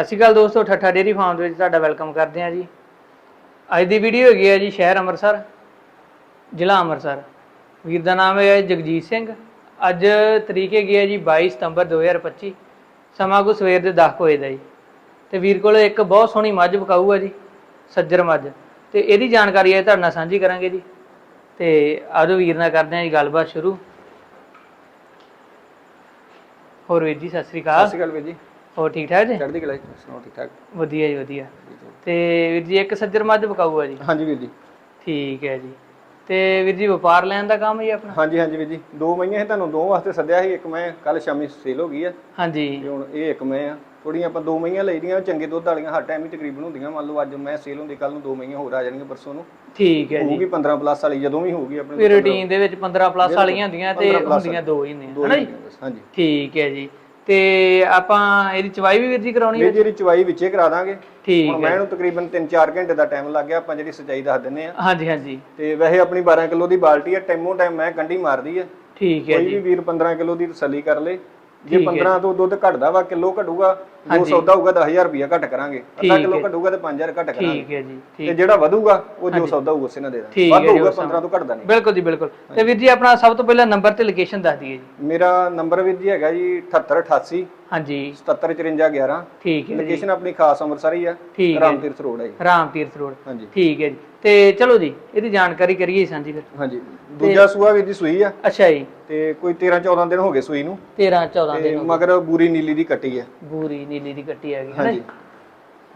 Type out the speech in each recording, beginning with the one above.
ਸਤਿ ਸ਼੍ਰੀ ਅਕਾਲ ਦੋਸਤੋ, ਠੱਠਾ dairy farm ਦੇ ਵਿੱਚ ਤੁਹਾਡਾ ਵੈਲਕਮ ਕਰਦੇ ਹਾਂ ਜੀ। ਅੱਜ ਦੀ ਵੀਡੀਓ ਹੈਗੀ ਹੈ ਜੀ ਸ਼ਹਿਰ ਅੰਮ੍ਰਿਤਸਰ, ਜ਼ਿਲ੍ਹਾ ਅੰਮ੍ਰਿਤਸਰ। ਵੀਰ ਦਾ ਨਾਮ ਹੈ ਜਗਜੀਤ ਸਿੰਘ। ਅੱਜ ਤਰੀਕ ਹੈਗੀ ਹੈ ਜੀ 22 ਸਤੰਬਰ 2025 ਸਮਾਂ ਕੋ ਸਵੇਰ ਦੇ 10 ਕੁ ਵਜੇ ਦਾ ਜੀ। ਤੇ ਵੀਰ ਕੋਲ ਇੱਕ ਬਹੁਤ ਸੋਹਣੀ ਮੱਝ ਬਕਾਊ ਹੈ ਜੀ, ਸੱਜਰ ਮੱਝ। ਤੇ ਇਹਦੀ ਜਾਣਕਾਰੀ ਹੈ ਤੁਹਾਡੇ ਨਾਲ ਸਾਂਝੀ ਕਰਾਂਗੇ ਜੀ। ਤੇ ਆਜੋ ਵੀਰ ਨਾਲ ਕਰਦੇ ਹਾਂ ਜੀ ਗੱਲਬਾਤ ਸ਼ੁਰੂ। ਹੋਰ ਵੀਰ ਜੀ, ਸਤਿ ਸ਼੍ਰੀ ਅਕਾਲ। ਸਤਿ ਸ਼੍ਰੀ ਅਕਾਲ ਵੀਰ ਜੀ। ਹੋਰ ਠੀਕ ਠਾਕ ਜੀ? ਚੜ੍ਹਦੀ ਕਲਾ ਜੀ ਸੁਣਾਓ ਠੀਕ ਠਾਕ? ਵਧੀਆ ਜੀ ਵਧੀਆ। ਤੇ ਵੀਰ ਜੀ ਇੱਕ ਸੱਜਰ ਮੱਝ ਬਕਾਊ ਆ ਜੀ? ਹਾਂਜੀ ਵੀਰ ਜੀ। ਠੀਕ ਹੈ ਜੀ। ਤੇ ਵੀਰ ਜੀ ਵਪਾਰ ਲੈਣ ਦਾ ਕੰਮ ਜੀ ਆਪਣਾ? ਹਾਂਜੀ ਹਾਂਜੀ ਵੀਰ ਜੀ। ਦੋ ਮਈਆਂ ਸੀ ਤੁਹਾਨੂੰ ਦੋ ਵਾਸਤੇ ਸੱਦਿਆ ਸੀ ਇੱਕ ਮੈਂ ਕੱਲ ਸ਼ਾਮੀ ਸੇਲ ਹੋ ਗਈ ਆ। ਹਾਂਜੀ। ਤੇ ਹੁਣ ਇਹ ਇੱਕ ਮੈਂ ਆ। ਥੋੜੀਆਂ ਆਪਾਂ ਦੋ ਮਈਆਂ ਲਈਆਂ ਚੰਗੇ ਦੁੱਧ ਵਾਲੀਆਂ ਹਰ ਟਾਈਮ ਹੀ ਤਕਰੀਬਨ ਹੁੰਦੀਆਂ। ਮੰਨ ਲਓ ਅੱਜ ਮੈਂ ਸੇਲ ਹੁੰਦੀ ਕੱਲ ਨੂੰ ਦੋ ਮਈਆਂ ਹੋਰ ਆ ਜਾਣਗੀਆਂ ਪਰਸੋਂ ਨੂੰ। ਠੀਕ ਹੈ ਜੀ। ਹੋਊਗੀ 15 ਪਲੱਸ ਵਾਲੀ ਜਦੋਂ ਵੀ ਹੋਊਗੀ ਆਪਣੇ ਰੂਟੀਨ ਦੇ ਵਿੱਚ 15 ਪਲੱਸ ਵਾਲੀਆਂ ਹੁੰਦੀਆਂ ਤੇ 15 plus ਹੁੰਦੀਆਂ ਦੋ ਹੀ ਨੇ ਹਨਾ ਜੀ? ਹਾਂਜੀ। ਠੀਕ ਹੈ ਜੀ। ਤੇ ਆਪਾਂ ਇਹਦੀ ਚਵਾਈ ਵੀ ਵੀਰ ਜੀ ਕਰਾਉਣੀ ਵੀਰ ਹੈ? ਜੀ ਇਹਦੀ ਚਵਾਈ ਵਿੱਚੇ ਕਰਾ ਦਾਂਗੇ। ਠੀਕ ਹੁਣ ਮੈਂ ਇਹਨੂੰ ਤਕਰੀਬਨ 3-4 ਘੰਟੇ ਦਾ ਟਾਈਮ ਲੱਗ ਗਿਆ ਆਪਾਂ ਜਿਹੜੀ ਸਚਾਈ ਦੱਸ ਦਿੰਨੇ ਆ ਹਾਂਜੀ ਹਾਂਜੀ। ਤੇ ਵੈਸੇ ਆਪਣੀ 12 ਕਿਲੋ ਦੀ ਬਾਲਟੀ ਆ ਟਾਈਮੋ ਟਾਈਮ ਮੈਂ ਕੰਢੀ ਮਾਰਦੀ ਆ ਠੀਕ ਹੈ ਕੋਈ ਜੀ। ਵੀ ਵੀਰ 15 ਕਿਲੋ ਦੀ ਤਸੱਲੀ ਕਰ ਲੇ। ਜੇ 15 ਤੋਂ ਦੁੱਧ ਘਟਦਾ ਵਾ ਕਿਲੋ ਘਟੂਗਾ ਜੋ। ਸੌਦਾ ਹੋਊਗਾ 10000 ਰੁਪਿਆ ਘਟ ਕਰਾਂਗੇ। ਅੱਧਾ ਕਿਲੋ। ਘਟੂਗਾ ਤੇ 5000 ਘਟ ਕਰਾਂਗੇ। ਠੀਕ ਹੈ ਜੀ ਤੇ ਜਿਹੜਾ ਵਧੂਗਾ ਉਹ ਜੋ ਸੌਦਾ ਹੋਊਗਾ ਉਸੇ ਨਾਲ ਦੇ ਦਾਂਗੇ ਵੱਧ ਹੋਊਗਾ ਉਸ 15 ਤੋਂ ਘਟਦਾ ਨਹੀਂ। ਬਿਲਕੁਲ ਜੀ ਬਿਲਕੁਲ। ਤੇ ਵੀਰ ਜੀ ਆਪਣਾ ਸਭ ਤੋਂ ਪਹਿਲਾਂ ਨੰਬਰ ਤੇ ਲੋਕੇਸ਼ਨ ਦੱਸ ਦਈਏ ਜੀ। ਮੇਰਾ ਨੰਬਰ ਵੀਰ ਜੀ ਹੈਗਾ ਜੀ 7888 ਹਾਂਜੀ। 775411 ਠੀਕ ਹੈ ਜੀ। ਲੋਕੇਸ਼ਨ ਆਪਣੀ ਖਾਸ ਅੰਮ੍ਰਿਤਸਰ ਹੀ ਆ। ਠੀਕ ਹੈ ਰਾਮ ਤੀਰਥ ਰੋਡ ਹੈ ਜੀ। ਰਾਮ ਤੀਰਥ ਰੋਡ। ਹਾਂਜੀ। ਠੀਕ ਹੈ ਜੀ। ਤੇ ਚਲੋ ਜੀ ਇਹਦੀ ਜਾਣਕਾਰੀ ਕਰੀਏ ਸਾਂਝੀ ਫਿਰ। ਹਾਂਜੀ। ਦੂਜਾ ਸੂਆ ਵੀਰ ਜੀ ਸੂਈ ਆ। ਅੱਛਾ ਜੀ। ਤੇ ਕੋਈ 13 14 ਦਿਨ ਹੋ ਗਏ ਸੂਈ ਨੂੰ। 13 14 ਤੇ ਦਿਨ ਮਗਰ ਬੂਰੀ ਨੀਲੀ ਦੀ ਕੱਟੀ ਆ। ਬੂਰੀ ਨੀਲੀ ਦੀ ਕੱਟੀ ਹੈਗੀ ਹੈ ਨਾ ਹਾਂਜੀ। ਜੀ?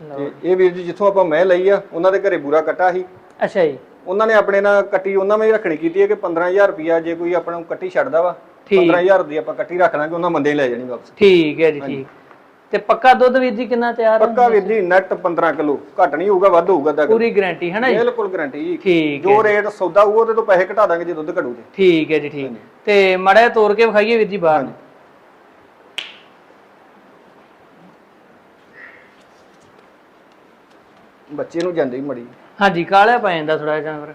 ਲਓ। ਤੇ ਇਹ ਵੀਰ ਜੀ ਜਿੱਥੋਂ ਆਪਾਂ ਮੈਂ ਲਈ ਆ ਉਹਨਾਂ ਦੇ ਘਰੇ ਬੂਰਾ ਕੱਟਾ ਸੀ। ਅੱਛਾ ਜੀ। ਉਹਨਾਂ ਨੇ ਆਪਣੇ ਨਾਲ ਕੱਟੀ ਉਹਨਾਂ ਨੇ ਰੱਖਣੀ ਕੀਤੀ ਹੈ ਕਿ 15000 ਰੁਪਿਆ ਜੇ ਕੋਈ ਆਪਣਾ ਨੂੰ ਕੱਟੀ ਛੱਡਦਾ ਵਾ। 15000 ਦੀ ਆਪਾਂ ਕੱਟੀ ਰੱਖ ਲਾਂਗੇ ਉਹਨਾਂ ਬੰਦੇ ਹੀ ਲੈ ਜਾਣੀ ਵਾਪਸ। ਠੀਕ ਹੈ ਜੀ ਠੀਕ। ਤੇ ਪੱਕਾ ਦੁੱਧ ਵੀਰ ਜੀ ਕਿੰਨਾ ਤਿਆਰ ਹੈ? ਪੱਕਾ ਵੀਰ ਜੀ? Net 15 kilo. ਘੱਟ ਨਹੀਂ ਹੋਊਗਾ ਵੱਧ ਹੋਊਗਾ ਦਾ ਪੂਰੀ ਗਾਰੰਟੀ ਹੈ ਨਾ ਜੀ? ਬਿਲਕੁਲ ਗਾਰੰਟੀ ਜੀ। ਠੀਕ ਜੋ ਰੇਟ ਸੌਦਾ ਹੋਊ ਉਹਦੇ ਤੋਂ ਪੈਸੇ ਘਟਾ ਦਾਂਗੇ ਜੇ ਦੁੱਧ ਘਟੂ ਤੇ ਠੀਕ ਹੈ ਜੀ ਠੀਕ। ਤੇ ਮੜਿਆ ਤੋੜ ਕੇ ਵਿਖਾਈਏ ਵੀਰ ਜੀ ਬਾਹਰ। ਬੱਚੇ ਨੂੰ ਜਾਂਦੇ ਹੀ ਮੜੀ। ਹਾਂਜੀ ਕਾਲਿਆ ਪੈ ਜਾਂਦਾ ਥੋੜਾ ਜਿਹਾ ਜਾਨਵਰ।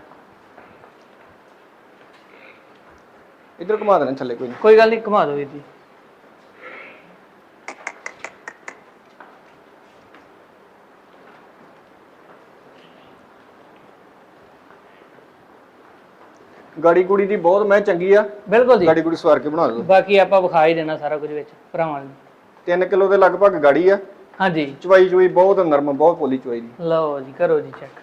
ਇੱਧਰ ਘੁਮਾ ਦੇਣਾ ਥੱਲੇ ਕੋਈ ਨਹੀਂ। ਕੋਈ ਗੱਲ ਨਹੀਂ ਘੁਮਾ ਦਿਓ ਵੀਰ ਜੀ। ਗਾੜੀ ਕੁੜੀ ਦੀ ਬਹੁਤ ਮੈਂ ਚੰਗੀ ਆ। ਬਿਲਕੁਲ ਜੀ। ਗਾੜੀ ਕੁੜੀ ਸਵਾਰ ਕੇ ਬਣਾ ਦੋ ਬਾਕੀ ਆਪਾਂ ਵਿਖਾ ਹੀ ਦੇਣਾ ਸਾਰਾ ਕੁਝ ਵਿੱਚ ਭਰਾਵਾਂ ਨੂੰ। 3 ਕਿਲੋ ਦੇ ਲਗਭਗ ਗਾੜੀ ਆ। ਹਾਂਜੀ। ਚਵਾਈ ਚੁਈ ਬਹੁਤ ਨਰਮ ਬਹੁਤ ਪੋਲੀ ਚਵਾਈ ਦੀ। ਲਓ ਜੀ ਕਰੋ ਜੀ ਚੈੱਕ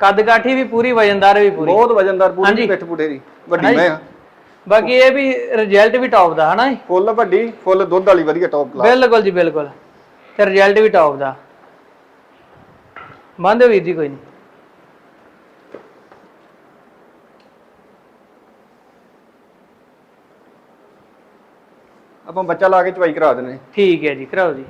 ਕੱਦ ਕਾਠੀ ਵੀ ਪੂਰੀ ਵਜਨਦਾਰ ਵੀ ਪੂਰੀ। ਬਹੁਤ ਵਜਨਦਾਰ। ਪੂਰੀ ਪਿੱਠ ਪੁੱਠੇ ਦੀ ਵੱਡੀ। ਮੈਂ ਆ। ਬਾਕੀ ਇਹ ਵੀ ਰਿਜ਼ਲਟ ਵੀ ਟੌਪ ਦਾ ਹਨਾ ਫੁੱਲ ਵੱਡੀ ਫੁੱਲ ਦੁੱਧ ਵਾਲੀ ਵਧੀਆ ਟੌਪ ਕਲਾਸ ਬਿਲਕੁਲ ਜੀ ਬਿਲਕੁਲ। ਤੇ ਰਿਜ਼ਲਟ ਵੀ ਟੌਪ ਦਾ। ਬੰਦੇ ਵੀਰ ਜੀ ਕੋਈ ਨਹੀਂ। ਆਪਾਂ ਬੱਚਾ ਲਾ ਕੇ ਚਵਾਈ ਕਰਾ ਦਿੰਦੇ ਠੀਕ ਹੈ ਜੀ ਕਰਾਓ ਜੀ।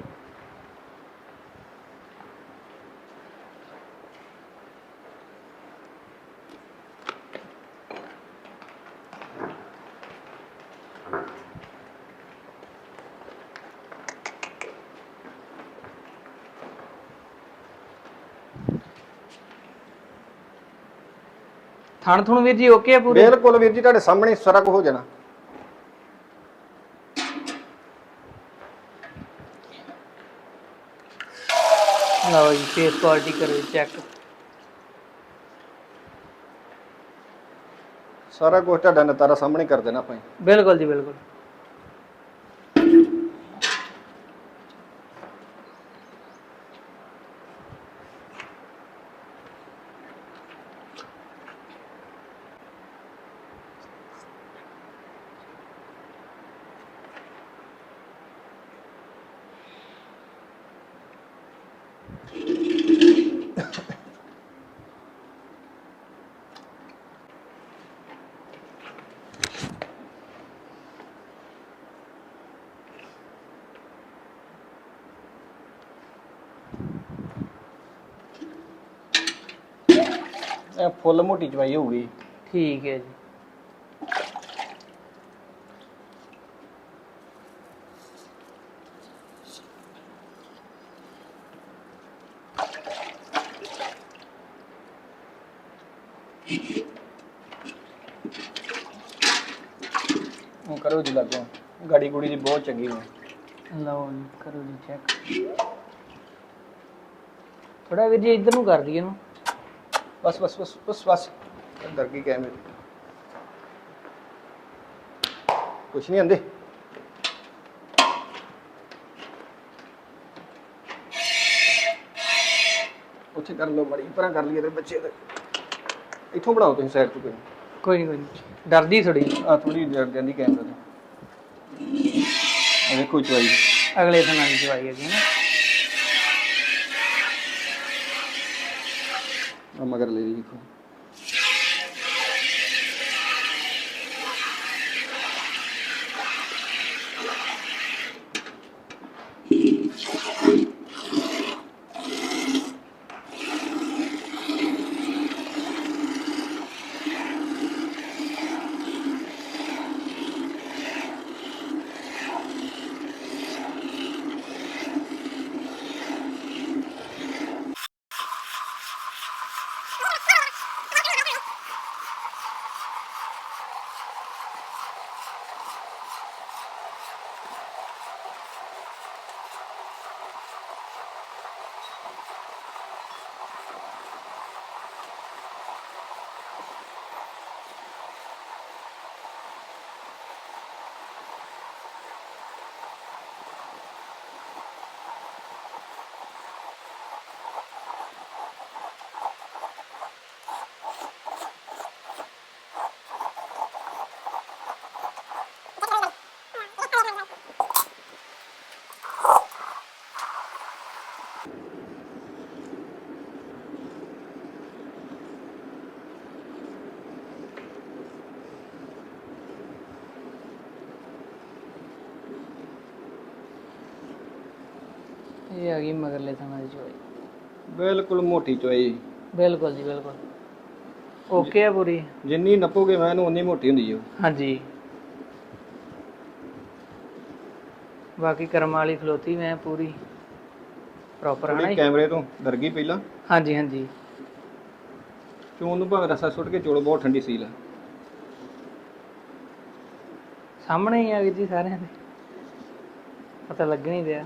ਥਣ ਥੁਣ ਵੀਰ ਜੀ ਓਕੇ ਆ ਪੂਰੇ? ਬਿਲਕੁਲ ਵੀਰ ਜੀ ਤੁਹਾਡੇ ਸਾਹਮਣੇ ਸਾਰਾ ਕੁਝ ਹੋ ਜਾਣਾ। ਲਓ ਜੀ ਫੇਸ ਕੁਆਲਿਟੀ ਕਰੋ ਚੈੱਕ ਸਾਰਾ ਕੁਝ ਤੁਹਾਡਾ ਨਤਾਰਾ ਸਾਹਮਣੇ ਕਰ ਦੇਣਾ ਆਪਾਂ। ਬਿਲਕੁਲ ਜੀ ਬਿਲਕੁਲ। ਇਹ ਫੁੱਲ ਮੋਟੀ ਚਵਾਈ ਹੋਊਗੀ। ਠੀਕ ਹੈ ਜੀ। ਹੁਣ ਕਰੋ ਜੀ ਲੱਗੋ। ਗਾੜੀ ਗੁੜੀ ਦੀ ਬਹੁਤ ਚੰਗੀ ਹੈ ਲਓ ਜੀ ਕਰੋ ਜੀ ਚੈੱਕ ਥੋੜਾ ਵੀਰ ਜੀ ਇੱਧਰ ਨੂੰ ਕਰ ਦਈਏ ਇਹਨੂੰ ਬਸ ਬਸ ਬਸ ਬਸ ਬਸ। ਅੰਦਰ ਕੀ ਕੈਮਰੇ ਕੁਛ ਨਹੀਂ ਆਂਦੇ। ਉੱਥੇ ਕਰ ਲਓ ਮੜੀ ਪਰਾਂ ਕਰ ਲਈਏ ਤੇ ਬੱਚੇ ਦੇ ਇੱਥੋਂ ਬਣਾਓ ਤੁਸੀਂ ਸਾਈਡ ਤੋਂ ਕੋਈ। ਕੋਈ ਨਹੀਂ ਕੋਈ ਨਹੀਂ। ਡਰਦੀ ਥੋੜੀ ਆ ਥੋੜੀ ਜੜ ਜਾਂਦੀ ਕੈਮਰੇ ਤੋਂ। ਦੇਖੋ ਚਵਾਈ ਅਗਲੇ ਦਿਨ ਆਈ ਜਵਾਈ ਹੈਗੀ ਨਾ। ਆ ਮਗਰ ਲੈ ਲਈ ਦੇਖੋ ਇਹ ਆ ਗਈ ਮਗਰਲੇ ਥਾਂ ਦੀ ਜਵਾਈ ਬਿਲਕੁਲ ਮੋਟੀ ਚਵਾਈ ਬਿਲਕੁਲ ਜੀ ਬਿਲਕੁਲ। ਓਕੇ ਆ ਪੂਰੀ? ਜਿੰਨੀ ਨੱਪੋਗੇ ਮੈਂ ਇਹਨੂੰ ਉਨੀ ਮੋਟੀ ਹੁੰਦੀ ਹੈ ਹਾਂਜੀ। ਬਾਕੀ ਕਰਮ ਵਾਲੀ ਖਲੋਤੀ ਮੈਂ ਪੂਰੀ। ਪ੍ਰੋਪਰ ਹੈ ਨਾ ਥੋੜੀ ਜੀ? ਕੈਮਰੇ ਤੋਂ ਡਰ ਗਈ ਪਹਿਲਾਂ? ਹਾਂਜੀ ਹਾਂਜੀ। ਚੋਣ ਨੂੰ ਭਾਵੇਂ ਰਸਾ ਸੁੱਟ ਕੇ ਚੋਲ ਬਹੁਤ ਠੰਡੀ ਸੀਲ ਆ। ਸਾਹਮਣੇ ਹੀ ਆ ਵੀਰ ਜੀ ਸਾਰਿਆਂ ਦੇ। ਪਤਾ ਲੱਗ ਨਹੀਂ ਰਿਹਾ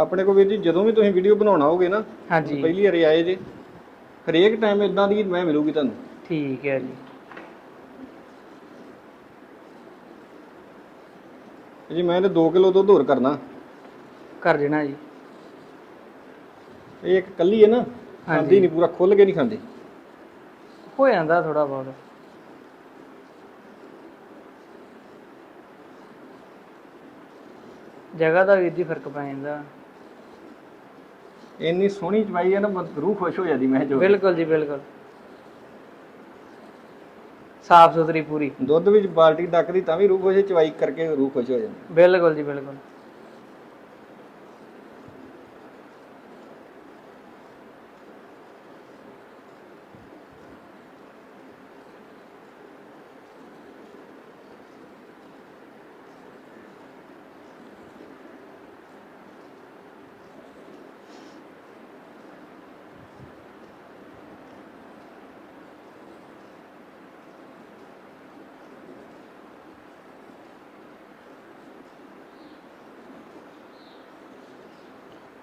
ਆਪਣੇ ਕੋਲ ਵੀਰ ਜੀ ਜਦੋਂ ਵੀ ਤੁਸੀਂ ਵੀਡੀਓ ਬਣਾਉਣਾ ਹੋਗੇ ਨਾ ਹਾਂਜੀ। ਪਹਿਲੀ ਵਾਰੀ ਆਏ ਜੇ ਹਰੇਕ ਟਾਈਮ ਇਦਾਂ ਦੀ ਮੈਂ ਮਿਲੂਗੀ ਤੁਹਾਨੂੰ। ਠੀਕ ਹੈ ਜੀ। ਜੀ ਮੈਂ ਤੇ 2 ਕਿਲੋ ਦੁੱਧ ਹੋਰ ਕਰਨਾ। ਕਰ ਦੇਣਾ ਜੀ। ਇਹ ਇੱਕ ਕੱਲੀ ਹੈ ਨਾ ਖਾਂਦੀ ਨਹੀਂ ਪੂਰਾ ਖੁੱਲ ਕੇ ਨਹੀਂ ਖਾਂਦੀ। ਹੋ ਜਾਂਦਾ ਥੋੜਾ ਬਹੁਤ। ਜਗ੍ਹਾ ਦਾ ਵੀਰ ਜੀ ਫ਼ਰਕ ਪੈ ਜਾਂਦਾ। ਇੰਨੀ ਸੋਹਣੀ ਚਵਾਈ ਹੈ ਨਾ ਬਸ ਰੂਹ ਖੁਸ਼ ਹੋ ਜਾਂਦੀ ਮੈਂ ਜੋ ਬਿਲਕੁਲ ਜੀ ਬਿਲਕੁਲ। ਸਾਫ਼ ਸੁਥਰੀ ਪੂਰੀ। ਦੁੱਧ ਵਿੱਚ ਬਾਲਟੀ ਡੱਕਦੀ ਤਾਂ ਵੀ ਰੂਹ ਖੁਸ਼ ਚਵਾਈ ਕਰਕੇ ਰੂਹ ਖੁਸ਼ ਹੋ ਜਾਂਦੀ। ਬਿਲਕੁਲ ਜੀ ਬਿਲਕੁਲ।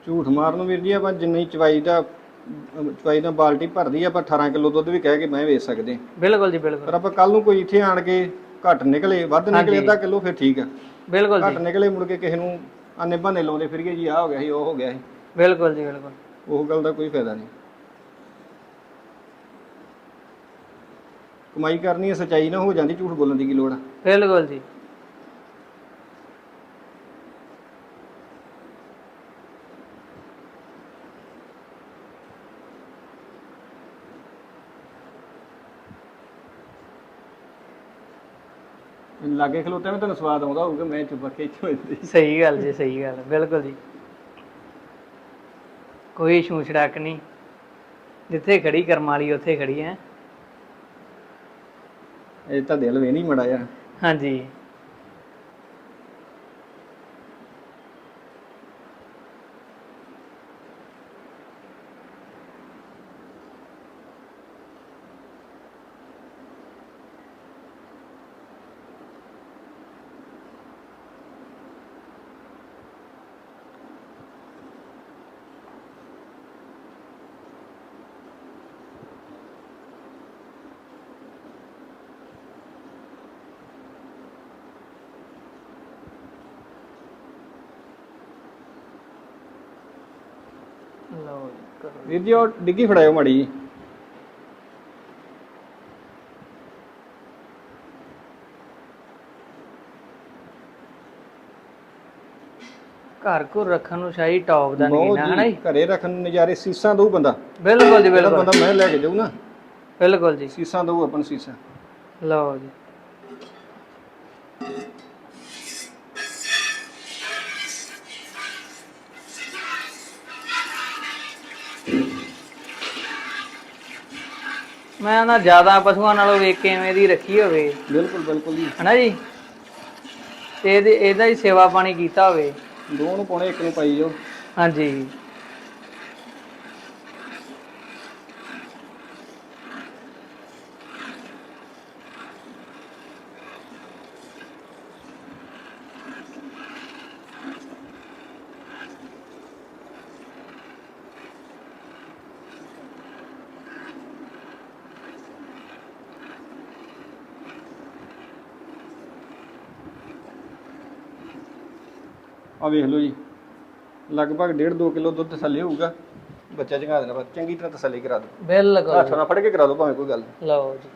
ਝੂਠ ਮਾਰਨ ਵੀਰ ਜੀ ਆਪਾਂ ਜਿੰਨੀ ਚਵਾਈ ਦਾ ਚਵਾਈ ਦਾ ਬਾਲਟੀ ਭਰਦੀ ਆ ਆਪਾਂ 18 ਕਿਲੋ ਦੁੱਧ ਵੀ ਕਹਿ ਕੇ ਮੈਂ ਵੇਚ ਸਕਦੇ। ਬਿਲਕੁਲ ਜੀ ਪਰ ਬਿਲਕੁਲ ਆਪਾਂ ਕੱਲ ਨੂੰ ਕੋਈ ਇੱਥੇ ਆਣ ਕੇ ਘੱਟ ਨਿਕਲੇ ਵੱਧ ਨਿਕਲੇ। ਅੱਧਾ ਕਿਲੋ ਫਿਰ ਠੀਕ ਆ। ਬਿਲਕੁਲ ਘੱਟ ਜੀ। ਨਿਕਲੇ ਮੁੜ ਕੇ ਕਿਸੇ ਨੂੰ ਆਨੇ ਬਹਾਨੇ ਲਾਉਂਦੇ ਫਿਰੀਏ ਜੀ ਆ ਹੋ ਗਿਆ ਸੀ ਉਹ ਹੋ ਗਿਆ ਸੀ। ਬਿਲਕੁਲ ਜੀ ਬਿਲਕੁਲ। ਉਹ ਗੱਲ ਦਾ ਕੋਈ ਫਾਇਦਾ ਨਹੀਂ। ਕਮਾਈ ਕਰਨੀ ਹੈ ਸਚਾਈ ਨਾ ਹੋ ਜਾਂਦੀ ਝੂਠ ਬੋਲਣ ਦੀ ਕੀ ਲੋੜ ਆ? ਬਿਲਕੁਲ ਜੀ। ਲਾਗੇ ਖਲੋਤੇ ਮੈਂ ਤੁਹਾਨੂੰ ਸਵਾਦ ਆਉਂਦਾ ਹੋਊਗਾ ਮੈਂ ਚੁੱਪ ਕੇ ਇੱਥੇ ਹੁੰਦੀ ਸਹੀ ਗੱਲ ਜੀ ਸਹੀ ਗੱਲ ਬਿਲਕੁਲ ਜੀ। ਕੋਈ ਛੂੰ ਛੜਾਕ ਨਹੀਂ। ਜਿੱਥੇ ਖੜੀ ਕਰਮ ਵਾਲੀ ਉੱਥੇ ਖੜੀ ਹੈ। ਇਹ ਤਾਂ ਦਿਲ ਵੀ ਨਹੀਂ ਮੜਾ ਹਾਂਜੀ। ਲਓ ਜੀ ਕਰੋ ਵੀਰ ਜੀ ਉਹ ਡਿੱਗੀ ਫੜਾਇਓ ਮਾੜੀ ਜੀ। ਘਰ ਘਰ ਰੱਖਣ ਨੂੰ ਸ਼ਾਹੀ ਟੌਪ ਦਾ ਨਹੀਂ ਬਹੁਤ ਨਾ ਜੀ ਜੀ? ਘਰੇ ਰੱਖਣ ਨੂੰ ਨਜ਼ਾਰੇ ਸੀਸਾਂ ਦਊ ਬੰਦਾ। ਬਿਲਕੁਲ ਜੀ ਜਿਹੜਾ ਬਿਲਕੁਲ। ਬੰਦਾ ਮੈਂ ਲੈ ਕੇ ਜਾਊ ਨਾ। ਬਿਲਕੁਲ ਜੀ। ਸੀਸਾਂ ਦਊ ਆਪਣ ਸੀਸਾਂ। ਲਓ ਜੀ। ਮੈਂ ਨਾ ਜ਼ਿਆਦਾ ਪਸ਼ੂਆਂ ਨਾਲੋਂ ਵੇਖ ਕੇ ਐਵੇਂ ਦੀ ਰੱਖੀ ਹੋਵੇ। ਬਿਲਕੁਲ ਬਿਲਕੁਲ ਜੀ। ਹਨਾ ਜੀ? ਤੇ ਇਹਦੇ ਇਹਦਾ ਹੀ ਸੇਵਾ ਪਾਣੀ ਕੀਤਾ ਹੋਵੇ। ਦੋ ਨੂੰ ਪਾਉਣੇ ਇੱਕ ਨੂੰ ਪਾਈ ਜਾਓ। ਹਾਂਜੀ। ਆ ਵੇਖ ਲਓ ਜੀ। ਲਗਭਗ 1.5 2 ਕਿਲੋ ਦੁੱਧ ਥੱਲੇ ਹੋਊਗਾ। ਬੱਚਾ ਚੰਗਾ ਦੇਣਾ ਬਸ ਚੰਗੀ ਤਰ੍ਹਾਂ ਤਸੱਲੀ ਕਰਾ ਦਿਓ। ਬਿਲਕੁਲ ਹੱਥ ਨਾਲ ਫੜ ਕੇ ਕਰਾ ਦਿਓ ਭਾਵੇਂ ਕੋਈ ਗੱਲ ਨਹੀਂ। ਲਓ ਜੀ।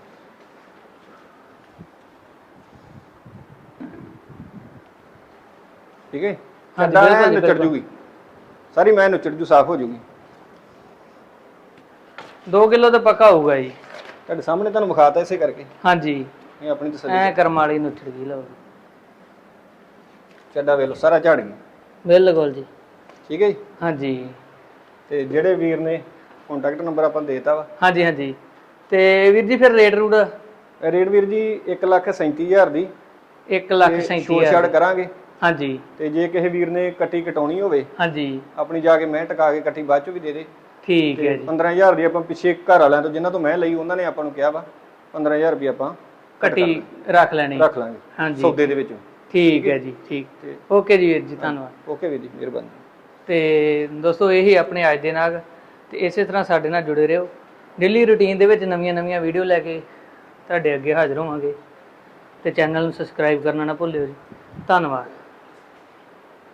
ਠੀਕ ਹੈ ਚੱਡਾ ਬਿਲਕੁਲ ਜੀ, ਨੁੱਚੜ ਬਿਲਕੁਲ। ਜੂਗੀ। ਸਾਰੀ ਮੈਂ ਨੁੱਚੜ ਜੂ ਸਾਫ਼ ਹੋ ਜੂਗੀ। 2 ਕਿਲੋ ਤਾਂ ਪੱਕਾ ਹੋਊਗਾ ਜੀ। ਤੁਹਾਡੇ ਸਾਹਮਣੇ ਤੁਹਾਨੂੰ ਵਿਖਾਤਾ ਇਸੇ ਕਰਕੇ। ਹਾਂਜੀ। ਇਹ ਆਪਣੀ ਤਸੱਲੀ ਐ ਕਰਮ ਵਾਲੀ ਨੁੱਚੜ ਗਈ ਲਓ ਜੀ। ਚੱਡਾ ਵੇਖ ਲਓ ਸਾਰਾ ਝੜ ਗਿਆ? ਬਿਲਕੁਲ ਜੀ। ਠੀਕ ਹੈ ਜੀ? ਹਾਂਜੀ। ਤੇ ਜਿਹੜੇ ਵੀਰ ਨੇ ਕੰਟੈਕਟ ਨੰਬਰ ਆਪਾਂ ਦੇਤਾ ਵਾ? ਹਾਂਜੀ ਹਾਂਜੀ। ਤੇ ਵੀਰ ਜੀ ਫਿਰ ਰੇਟ ਰੂਟ? ਰੇਟ ਵੀਰ ਜੀ 137000 ਦੀ। 1 ਲੱਖ ਤੇ 37 ਛੋੜ ਛਾੜ ਕਰਾਂਗੇ। ਹਾਂਜੀ। ਤੇ ਜੇ ਕਿਸੇ ਵੀਰ ਨੇ ਕੱਟੀ ਕਟਾਉਣੀ ਹੋਵੇ ਹਾਂਜੀ। ਆਪਣੀ ਜਾ ਕੇ ਮੈਂ ਟਕਾ ਕੇ ਕੱਟੀ ਬਾਅਦ ਚ ਵੀ ਦੇ ਦੇ। ਠੀਕ ਹੈ ਜੀ। 15000 ਦੀ ਆਪਾਂ ਪਿੱਛੇ ਘਰ ਵਾਲਿਆਂ ਤੋਂ ਜਿਨ੍ਹਾਂ ਤੋਂ ਮੈਂ ਲਈ ਉਹਨਾਂ ਨੇ ਆਪਾਂ ਨੂੰ ਕਿਹਾ ਵਾ 15000 ਰੁਪਏ ਆਪਾਂ ਕੱਟੀ ਰੱਖ ਲੈਣੀ। ਰੱਖ ਲਾਂਗੇ। ਹਾਂਜੀ। ਸੌਦੇ ਦੇ ਵਿੱਚ। ਠੀਕ ਹੈ ਜੀ ਠੀਕ। ਓਕੇ ਜੀ ਵੀਰ ਜੀ ਧੰਨਵਾਦ। ਓਕੇ ਵੀਰ ਜੀ ਮਿਹਰਬਾਨੀ। ਤੇ ਦੋਸਤੋ ਇਹੀ ਆਪਣੇ ਅੱਜ ਦੇ ਨਾਗ ਤੇ ਇਸੇ ਤਰ੍ਹਾਂ ਸਾਡੇ ਨਾਲ ਜੁੜੇ ਰਹੋ। ਡੇਲੀ ਰੁਟੀਨ ਦੇ ਵਿੱਚ ਨਵੀਆਂ-ਨਵੀਆਂ ਵੀਡੀਓ ਲੈ ਕੇ ਤੁਹਾਡੇ ਅੱਗੇ ਹਾਜ਼ਰ ਹੋਵਾਂਗੇ। ਤੇ ਚੈਨਲ ਨੂੰ ਸਬਸਕ੍ਰਾਈਬ ਕਰਨਾ ਨਾ ਭੁੱਲਿਓ ਜੀ। ਧੰਨਵਾਦ।